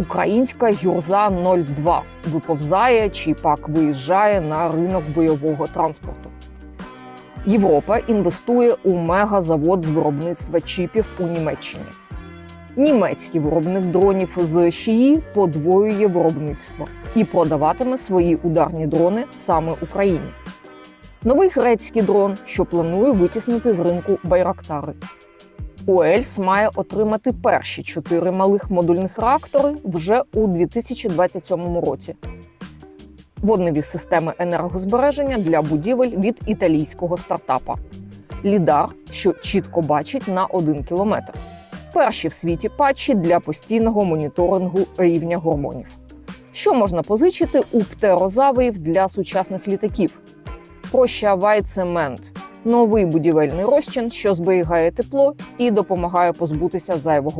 Українська Гюрза 02 виповзає чи пак виїжджає на ринок бойового транспорту. Європа інвестує у мегазавод з виробництва чіпів у Німеччині. Німецький виробник дронів з ШІІ подвоює виробництво і продаватиме свої ударні дрони саме Україні. Новий грецький дрон, що планує витіснити з ринку байрактари. Уельс має отримати перші чотири малих модульних реактори вже у 2027 році. Водневі системи енергозбереження для будівель від італійського стартапа. Лідар, що чітко бачить на 1 кілометр. Перші в світі патчі для постійного моніторингу рівня гормонів. Що можна позичити у птерозаврів для сучасних літаків? Прощавай цемент новий будівельний розчин, що зберігає тепло і допомагає позбутися зайвого